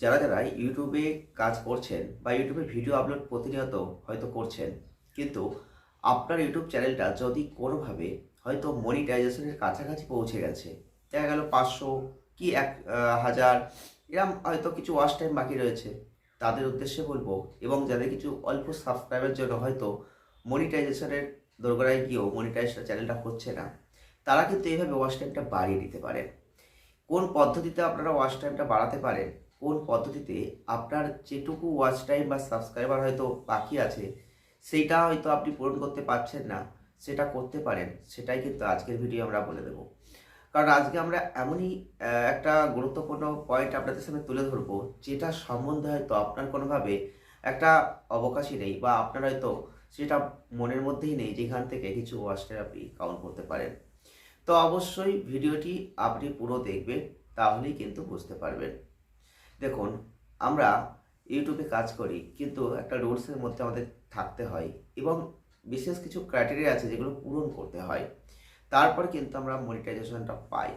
যারা যারা ইউটিউবে কাজ করছেন বা ইউটিউবে ভিডিও আপলোড প্রতিনিয়ত হয়তো করছেন, কিন্তু আপনার ইউটিউব চ্যানেলটা যদি কোনোভাবে হয়তো মনিটাইজেশনের কাছাকাছি পৌঁছে গেছে, দেখা গেল পাঁচশো কি এক হাজার, এরম হয়তো কিছু ওয়াচ টাইম বাকি রয়েছে, তাদের উদ্দেশ্যে বলব এবং যাদের কিছু অল্প সাবস্ক্রাইবের জন্য হয়তো মনিটাইজেশনের দোরগোড়ায় গিয়েও মনিটাইজ চ্যানেলটা হচ্ছে না, তারা কিন্তু এইভাবে ওয়াচ টাইমটা বাড়িয়ে দিতে পারেন। কোন পদ্ধতিতে আপনারা ওয়াচ টাইমটা বাড়াতে পারেন কোন পদ্ধতিতে আপনার যেটুকু ওয়াচ টাইম বা সাবস্ক্রাইবার হয়তো বাকি আছে, সেইটা হয়তো আপনি পূরণ করতে পারছেন না, সেটা করতে পারেন, সেটাই কিন্তু আজকের ভিডিও আমরা বলে দেবো। কারণ আজকে আমরা এমনই একটা গুরুত্বপূর্ণ পয়েন্ট আপনাদের সামনে তুলে ধরবো, যেটা সম্বন্ধে হয়তো আপনার কোনোভাবে একটা অবকাশই নেই বা আপনার হয়তো সেটা মনের মধ্যেই নেই, যেখান থেকে কিছু ওয়াচ টাইম আপনি কাউন্ট করতে পারেন। তো অবশ্যই ভিডিওটি আপনি পুরো দেখবেন, তাহলেই কিন্তু বুঝতে পারবেন। দেখুন, আমরা ইউটিউবে কাজ করি, কিন্তু একটা রুলসের মধ্যে আমাদের থাকতে হয় এবং বিশেষ কিছু ক্রাইটেরিয়া আছে যেগুলো পূরণ করতে হয়। তারপর কিন্তু আমরা মনিটাইজেশনটা পাই।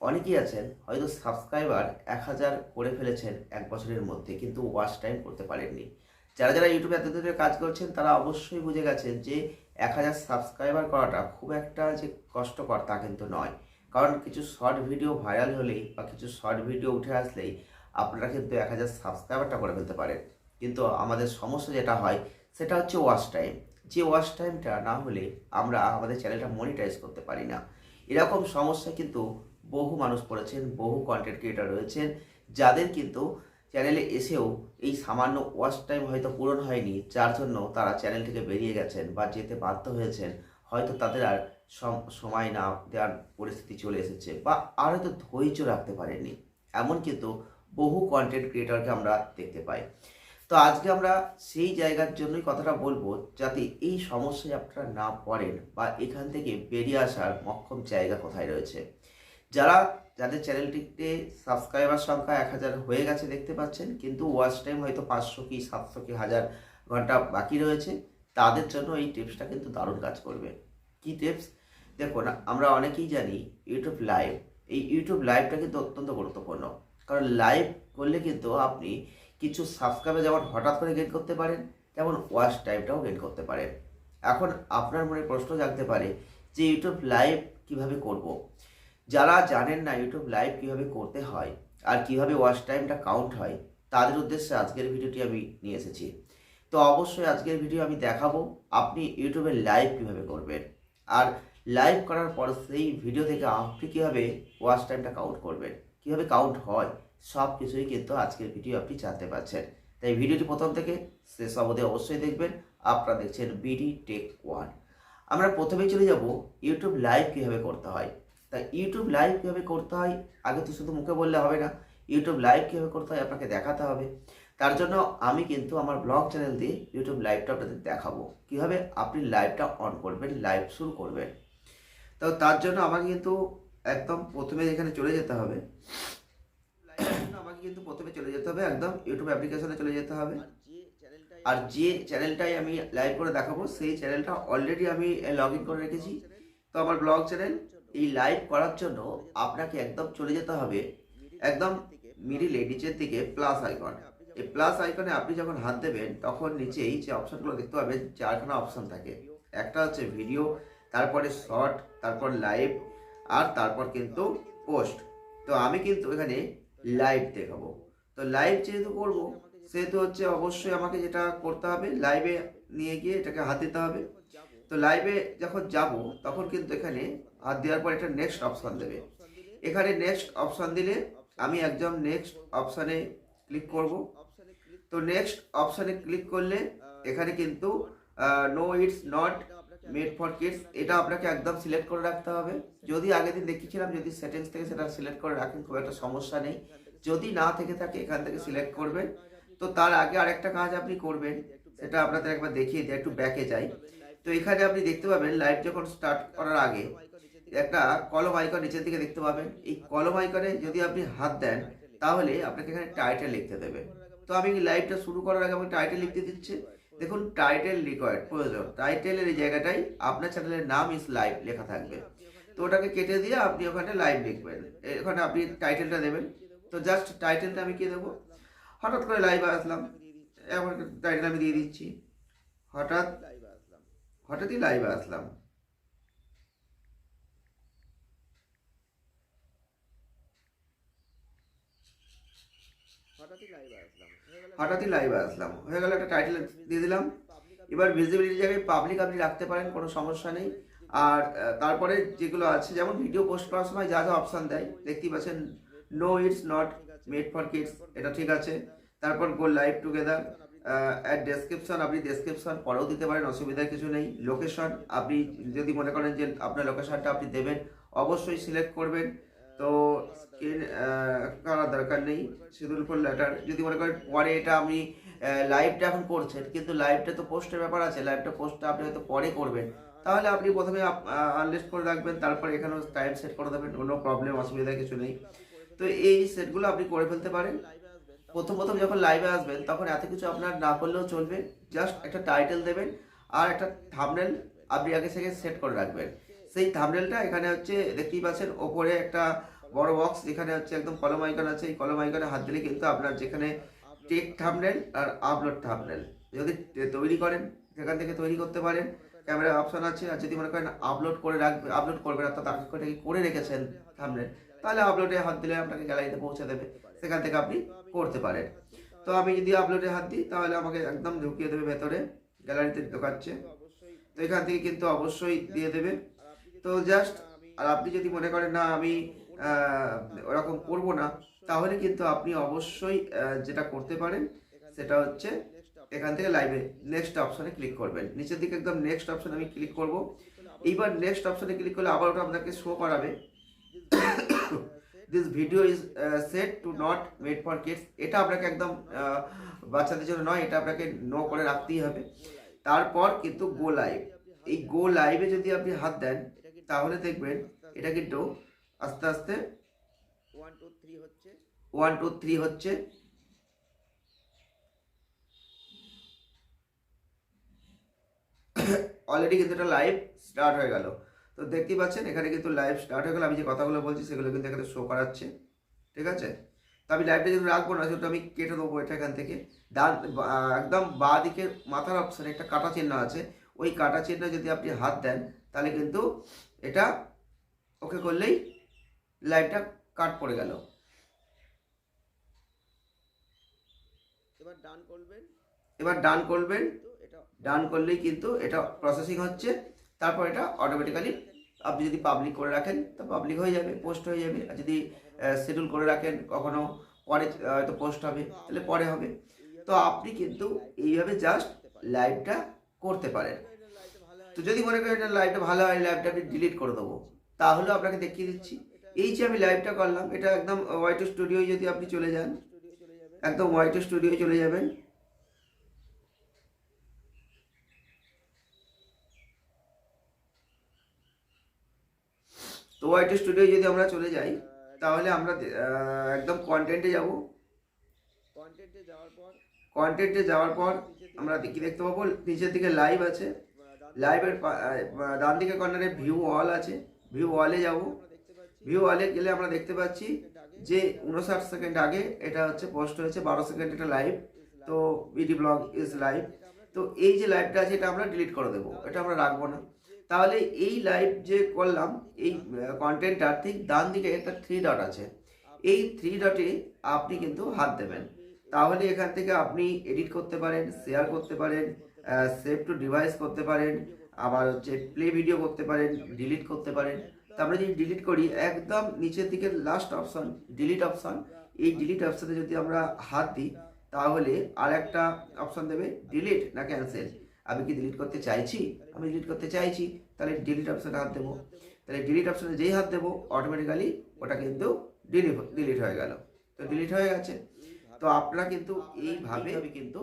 অনেকেই আছেন, হয়তো সাবস্ক্রাইবার এক হাজার করে ফেলেছেন এক বছরের মধ্যে, কিন্তু ওয়াচ টাইম করতে পারেননি। যারা যারা ইউটিউবে এত ধরে কাজ করছেন, তারা অবশ্যই বুঝে গেছেন যে এক হাজার সাবস্ক্রাইবার করাটা খুব একটা যে কষ্টকর তা কিন্তু নয়। কারণ কিছু শর্ট ভিডিও ভাইরাল হলেই বা কিছু শর্ট ভিডিও উঠে আসলেই আপনারা কিন্তু এক হাজার সাবস্ক্রাইবারটা করে ফেলতে পারেন। কিন্তু আমাদের সমস্যা যেটা হয়, সেটা হচ্ছে ওয়াচ টাইম যে ওয়াচ টাইমটা না হলে আমরা আমাদের চ্যানেলটা মনিটাইজ করতে পারি না। এরকম সমস্যা কিন্তু বহু মানুষ পড়েছেন বহু কন্টেন্ট ক্রিয়েটার রয়েছেন, যাদের কিন্তু চ্যানেলে এসেও এই সামান্য ওয়াচ টাইম হয়তো পূরণ হয়নি, যার জন্য তারা চ্যানেল থেকে বেরিয়ে গেছেন বা যেতে বাধ্য হয়েছেন। হয়তো তাদের আর সম- সময় না দেওয়ার পরিস্থিতি চলে এসেছে বা আর হয়তো ধৈর্য রাখতে পারেননি। এমন কিন্তু বহু কন্টেন্ট ক্রিয়েটরকে আমরা দেখতে পাই। তো আজকে আমরা সেই জায়গার জন্যই কথাটা বলব যাতে এই সমস্যায় আপনারা না পড়েন বা এখান থেকে বেরিয়ে আসার মক্ষম জায়গা কোথায় রয়েছে। যারা, যাদের চ্যানেলটিতে সাবস্ক্রাইবার সংখ্যা এক হাজার হয়ে গেছে দেখতে পাচ্ছেন, কিন্তু ওয়াচ টাইম হয়তো পাঁচশো কি সাতশো কি হাজার ঘণ্টা বাকি রয়েছে, তাদের জন্য এই টিপসটা কিন্তু দারুণ কাজ করবে। কি টিপস দেখুন, আমরা অনেকেই জানি ইউটিউব লাইভ এই ইউটিউব লাইভটা কিন্তু অত্যন্ত গুরুত্বপূর্ণ। কারণ লাইভ করলে কিন্তু আপনি কিছু সাবস্ক্রাইবার যেমন হঠাৎ করে গেন করতে পারেন, তেমন ওয়াচ টাইমটাও গেন করতে পারেন। এখন আপনার মনে প্রশ্ন জাগতে পারে যে ইউটিউব লাইভ কীভাবে করব। যারা জানেন না ইউটিউব লাইভ কীভাবে করতে হয় আর কীভাবে ওয়াচ টাইমটা কাউন্ট হয়, তাদের উদ্দেশ্যে আজকের ভিডিওটি আমি নিয়ে এসেছি। তো অবশ্যই আজকের ভিডিও আমি দেখাবো আপনি ইউটিউবে লাইভ কীভাবে করবেন। আর লাইভ করার পর সেই ভিডিও থেকে আপনি কীভাবে ওয়াচ টাইমটা কাউন্ট করবেন। কীভাবে কাউন্ট হয়, সব কিছুই কিন্তু আজকের ভিডিও আপনি জানতে পারছেন। তাই ভিডিওটি প্রথম থেকে শেষ অবধি অবশ্যই দেখবেন। আপনারা দেখছেন বিডি টেক ওয়ান আমরা প্রথমেই চলে যাব ইউটিউব লাইভ কীভাবে করতে হয়। তাই ইউটিউব লাইভ কীভাবে করতে হয়, আগে তো শুধু মুখে বললে হবে না। ইউটিউব লাইভ কীভাবে করতে হয় আপনাকে দেখাতে হবে। তার জন্য আমি কিন্তু আমার ব্লগ চ্যানেল দিয়ে ইউটিউব লাইভটা আপনাদের দেখাবো। কীভাবে আপনি লাইভটা অন করবেন লাইভ শুরু করবেন। তো তার জন্য আমাকে কিন্তু একদম প্রথমে এখানে চলে যেতে হবে। আমাকে কিন্তু প্রথমে চলে যেতে হবে একদম ইউটিউব অ্যাপ্লিকেশনে চলে যেতে হবে। আর যে চ্যানেলটাই আমি লাইভ করে দেখাবো সেই চ্যানেলটা অলরেডি আমি লগ ইন করে রেখেছি। তো আমার ব্লগ চ্যানেল এই লাইভ করার জন্য আপনাকে একদম চলে যেতে হবে একদম মিডিলে নিচের দিকে প্লাস আইকন এই প্লাস আইকনে আপনি যখন হাত দেবেন তখন নিচেই যে অপশনগুলো দেখতে পাবেন চারখানা অপশন থাকে। একটা হচ্ছে ভিডিও তারপরে শর্ট তারপর লাইভ আর তারপর কিন্তু পোস্ট তো আমি কিন্তু এখানে লাইভ দেখাবো। তো লাইভ যেহেতু করব, সেহেতু হচ্ছে অবশ্যই আমাকে যেটা করতে হবে লাইভে নিয়ে গিয়ে এটাকে হাত দিতে হবে। তো লাইভে যখন যাব, তখন কিন্তু এখানে হাত দেওয়ার পর একটা নেক্সট অপশান দেবে। এখানে নেক্সট অপশান দিলে আমি একদম নেক্সট অপশানে ক্লিক করব। তো নেক্সট অপশানে ক্লিক করলে এখানে কিন্তু no it's not made for kids এটা আপনাকে একদম সিলেক্ট করে রাখতে হবে। যদি আগের দিন দেখিয়েছিলাম যদি সেটিংস থেকে সেটা সিলেক্ট করে রাখেন, খুব একটা সমস্যা নেই। যদি না থেকে থাকে, এখান থেকে সিলেক্ট করবেন। তো তার আগে আরেকটা কাজ আপনি করবেন, সেটা আপনাদের একবার দেখিয়ে দিই, একটু ব্যাকে যাই। তো এখানে আপনি দেখতে পাবেন লাইভ যখন স্টার্ট করার আগে, একটা কলম আইকন নিচের দিকে দেখতে পাবেন। এই কলম আইকনে যদি আপনি হাত দেন, তাহলে আপনাকে এখানে টাইটেল লিখতে দেবে। তো আমি লাইভটা শুরু করার আগে আমি টাইটেল লিখতে দিচ্ছে। দেখুন টাইটেল রিকোয়ার্ড প্রয়োজন। টাইটেলের এই জায়গাটাই আপনার চ্যানেলের নাম ইস লাইভ লেখা থাকবে। তো ওটাকে কেটে দিয়ে আপনি ওখানে লাইভ লিখবেন। এখানে আপনি টাইটেলটা দেবেন। তো জাস্ট টাইটেলটা আমি কি দেবো? হঠাৎ করে লাইভে আসলাম। এমন টাইটেল আমি দিয়ে দিচ্ছি। হঠাৎ, হঠাৎই লাইভে আসলাম। হঠাৎই লাইভে আসলাম হয়ে গেল একটা টাইটেল দিয়ে দিলাম। এবার ভিজিবিলিটি জায়গায় পাবলিক আপনি রাখতে পারেন, কোনো সমস্যা নেই। আর তারপরে যেগুলো আছে, যেমন ভিডিও পোস্ট করার সময় যা যা অপশান দেয়, দেখতেই পাচ্ছেন no it's not made for kids এটা ঠিক আছে। তারপর go live together at description আপনি ডেসক্রিপশন পরেও দিতে পারেন, অসুবিধার কিছু নেই। লোকেশন আপনি যদি মনে করেন যে আপনার লোকেশনটা আপনি দেবেন, অবশ্যই সিলেক্ট করবেন। তো স্ক্রিন করার দরকার নেই। শিডিউল ফর লেটার যদি মনে করেন পরে এটা আপনি লাইভটা এখন করছেন, কিন্তু লাইভটা তো পোস্টের ব্যাপার আছে লাইভটা পোস্টটা আপনি হয়তো পরে করবেন। তাহলে আপনি প্রথমে আনলিস্ট করে রাখবেন, তারপরে এখানেও টাইম সেট করে দেবেন, কোনো প্রবলেম অসুবিধা কিছু নেই। তো এই সেটগুলো আপনি করে ফেলতে পারেন। প্রথম প্রথম যখন লাইভে আসবেন, তখন এত কিছু আপনার না করলেও চলবে। জাস্ট একটা টাইটেল দেবেন আর একটা থামনেল আপনি আগে থেকে সেট করে রাখবেন। সেই থামনেলটা এখানে হচ্ছে দেখতেই পাচ্ছেন, ওপরে একটা বড় বক্স যেখানে হচ্ছে একদম কলম আইকন আছে, এই কলম আইকনে হাত দিলে কিন্তু আপনার যেখানে টেক থামনেল আর আপলোড থামনেল যদি তৈরি করেন, সেখান থেকে তৈরি করতে পারেন ক্যামেরা অপশন আছে, আর যদি মনে করেন আপলোড করে রাখবে আপলোড করবেন, অর্থাৎ আপনি করে রেখেছেন থামনেল তাহলে আপলোডে হাত দিলে আপনাকে গ্যালারিতে পৌঁছে দেবে, সেখান থেকে আপনি করতে পারেন। তো আমি যদি আপলোডে হাত দিই, তাহলে আমাকে একদম ঢুকিয়ে দেবে ভেতরে গ্যালারিতে ঢোকাচ্ছে। তো এখান থেকে কিন্তু অবশ্যই দিয়ে দেবে। তো জাস্ট আর আপনি যদি মনে করেন, না, আমি ওরকম করব না, তাহলে কিন্তু আপনি অবশ্যই যেটা করতে পারেন, সেটা হচ্ছে এখান থেকে লাইভে নেক্সট অপশনে ক্লিক করবেন। নিচের দিকে একদম নেক্সট অপশনে আমি ক্লিক করব। এইবার নেক্সট অপশনে ক্লিক করলে আবার ওটা আপনাকে শো করাবে। This video is set to not made for kids এটা আপনাকে একদম বাচ্চাদের জন্য নয়, এটা আপনাকে নো করে রাখতেই হবে। তারপর কিন্তু গো লাইভ এই গো লাইভে যদি আপনি হাত দেন তাহলে দেখবেন এটা কিন্তু আস্তে আস্তে ওয়ান টু থ্রি হচ্ছে। ওয়ান টু থ্রি হচ্ছে। অলরেডি কিন্তু এটা লাইভ স্টার্ট হয়ে গেল। তো দেখতেই পাচ্ছেন এখানে কিন্তু লাইভ স্টার্ট হয়ে গেল। আমি যে কথাগুলো বলছি সেগুলো কিন্তু এখানে শো করাচ্ছে। ঠিক আছে? তো আমি লাইভটা যদি রাখব না সেটা আমি কেটে দেবো এটা এখান থেকে। ডান একদম বাঁ দিকের মাথার অপশানে একটা কাটা চিহ্ন আছে। ওই কাটা চিহ্ন যদি আপনি হাত দেন তাহলে কিন্তু এটা ওকে করলেই লাইভটা কাট পড়ে গেল। এবার ডান করবেন। এবার ডান করবেন। ডান করলেই কিন্তু এটা প্রসেসিং হচ্ছে। তারপর এটা অটোমেটিক্যালি আপনি যদি পাবলিক করে রাখেন তো পাবলিক হয়ে যাবে পোস্ট হয়ে যাবে। আর যদি শিডিউল করে রাখেন কখনো পরে হয়তো পোস্ট হবে তাহলে পরে হবে। তো আপনি কিন্তু এইভাবে জাস্ট লাইভটা করতে পারেন। তো যদি মনে করেন এটা লাইভটা ভালো হয় লাইভটা আপনি ডিলিট করে দেবো তাহলে আপনাকে দেখিয়ে দিচ্ছি। এই যে আমি লাইভটা করলাম এটা একদম ওয়াই টু স্টুডিও যদি আপনি চলে যান একদম ওয়াই টু স্টুডিও চলে যাবেন। তো ওয়াই টু স্টুডিও যদি আমরা চলে যাই তাহলে আমরা একদম কন্টেন্টে যাব। কন্টেন্টে যাওয়ার পর কন্টেন্টে যাওয়ার পর আমরা কি দেখতে পাবো নিচের দিকে লাইভ আছে। লাইভের ডান দিকে কর্নারে ভিউ অল আছে। ভিউ অলে যাব। ভিউ অলে গেলে আমরা দেখতে পাচ্ছি যে উনষাট সেকেন্ড আগে এটা হচ্ছে পোস্ট হয়েছে, বারো সেকেন্ড এটা লাইভ তো বিডি ব্লগ ইজ লাইভ তো এই যে লাইভটা আছে, এটা আমরা ডিলিট করে দেবো। এটা আমরা রাখব না। তাহলে এই লাইভ যে করলাম, এই কন্টেন্টটা ঠিক ডান দিকে একটা থ্রি ডট আছে। এই থ্রি ডটে আপনি কিন্তু হাত দেবেন। তাহলে এখান থেকে আপনি এডিট করতে পারেন শেয়ার করতে পারেন। সেভ টু ডিভাইস করতে পারেন আবার হচ্ছে প্লে ভিডিও করতে পারেন ডিলিট করতে পারেন। তো আমরা যদি ডিলিট করি একদম নিচের দিকে লাস্ট অপশন ডিলিট অপশন এই ডিলিট অপশানে যদি আমরা হাত দিই তাহলে আর একটা অপশন দেবে ডিলিট না ক্যান্সেল আমি কি ডিলিট করতে চাইছি? আমি ডিলিট করতে চাইছি তাহলে ডিলিট অপশানে হাত দেবো। তাহলে ডিলিট অপশানে যেই হাত দেবো অটোমেটিক্যালি ওটা কিন্তু ডিলিট ডিলিট হয়ে গেল। তো ডিলিট হয়ে গেছে। তো আপনারা কিন্তু এইভাবে আমি কিন্তু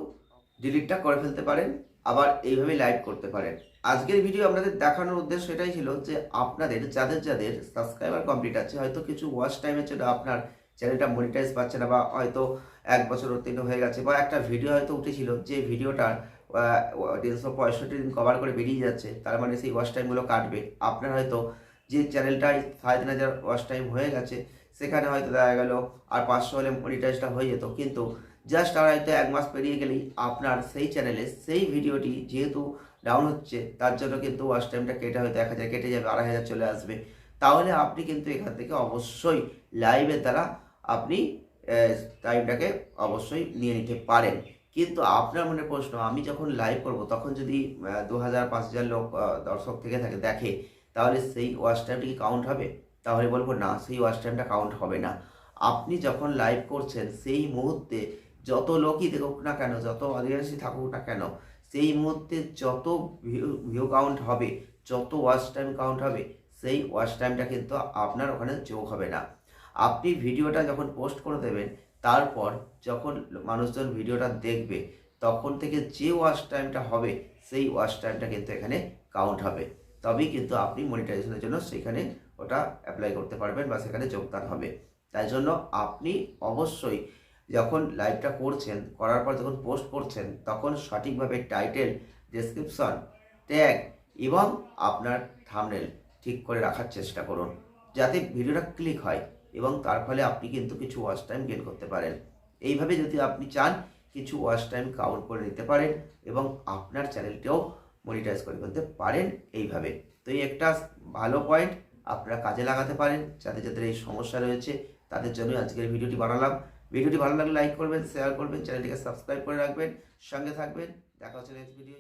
ডিলিটটা করে ফেলতে পারেন। আবার এইভাবে লাইভ করতে পারেন। আজকের ভিডিও আপনাদের দেখানোর উদ্দেশ্য এটাই ছিল যে আপনাদের, যাদের যাদের সাবস্ক্রাইবার কমপ্লিট আছে, হয়তো কিছু ওয়াচ টাইমের জন্য আপনার চ্যানেলটা মনিটাইজ পাচ্ছে না বা হয়তো এক বছর উত্তীর্ণ হয়ে গেছে বা একটা ভিডিও হয়তো উঠেছিল যে ভিডিওটার তিনশো পঁয়ষট্টি দিন কভার করে বেরিয়ে যাচ্ছে, তার মানে সেই ওয়াচ টাইমগুলো কাটবে। আপনার হয়তো যে চ্যানেলটায় সাড়ে তিন হাজার ওয়াচ টাইম হয়ে গেছে, সেখানে হয়তো দেখা গেল আর পাঁচশো হলে মনিটাইজটা হয়ে যেত। কিন্তু জাস্ট আর হয়তো এক মাস পেরিয়ে গেলেই আপনার সেই চ্যানেলে সেই ভিডিওটি যেহেতু ডাউন হচ্ছে, তার জন্য কিন্তু ওয়াচ টাইমটা কেটে হয়তো এক হাজার কেটে যাবে, আড়াই হাজার চলে আসবে। তাহলে আপনি কিন্তু এখান থেকে অবশ্যই লাইভের দ্বারা আপনি টাইমটাকে অবশ্যই নিয়ে নিতে পারেন। কিন্তু আপনার মনে প্রশ্ন, আমি যখন লাইভ করব, তখন যদি দু হাজার পাঁচ হাজার লোক দর্শক থেকে থাকে, দেখে, তাহলে সেই ওয়াচ টাইমটি কি কাউন্ট হবে? তাহলে বলব না, সেই ওয়াচ টাইমটা কাউন্ট হবে না। আপনি যখন লাইভ করছেন, সেই মুহূর্তে যত লোকই দেখুক না কেন, যত অডিয়েন্সই থাকুক না কেন, সেই মুহূর্তে যত ভিউ কাউন্ট হবে, যত ওয়াচ টাইম কাউন্ট হবে, সেই ওয়াচ টাইমটা কিন্তু আপনার ওখানে যোগ হবে না। আপনি ভিডিওটা যখন পোস্ট করে দেবেন, তারপর যখন মানুষজন ভিডিওটা দেখবে, তখন থেকে যে ওয়াচ টাইমটা হবে, সেই ওয়াচ টাইমটা কিন্তু এখানে কাউন্ট হবে। তবেই কিন্তু আপনি মনিটাইজেশনের জন্য সেখানে ওটা অ্যাপ্লাই করতে পারবেন বা সেখানে যোগদান হবে। তাই জন্য আপনি অবশ্যই যখন লাইভটা করছেন, করার পর যখন পোস্ট করছেন, তখন সঠিকভাবে টাইটেল ডেসক্রিপশন ট্যাগ এবং আপনার থামনেল ঠিক করে রাখার চেষ্টা করুন। যাতে ভিডিওটা ক্লিক হয় এবং তার ফলে আপনি কিন্তু কিছু ওয়াচ টাইম গেন করতে পারেন। এইভাবে যদি আপনি চান, কিছু ওয়াচ টাইম কাউন্ট করে নিতে পারেন এবং আপনার চ্যানেলটাও মনিটাইজ করে ফেলতে পারেন এইভাবে। তো এই একটা ভালো পয়েন্ট আপনারা কাজে লাগাতে পারেন। যাদের যাদের এই সমস্যা রয়েছে, তাদের জন্যই আজকের ভিডিওটি বানালাম। ভিডিওটি ভালো লাগলে লাইক করবেন শেয়ার করবেন চ্যানেলটিকে সাবস্ক্রাইব করে রাখবেন। সঙ্গে থাকবেন। দেখা হচ্ছে নেক্সট ভিডিও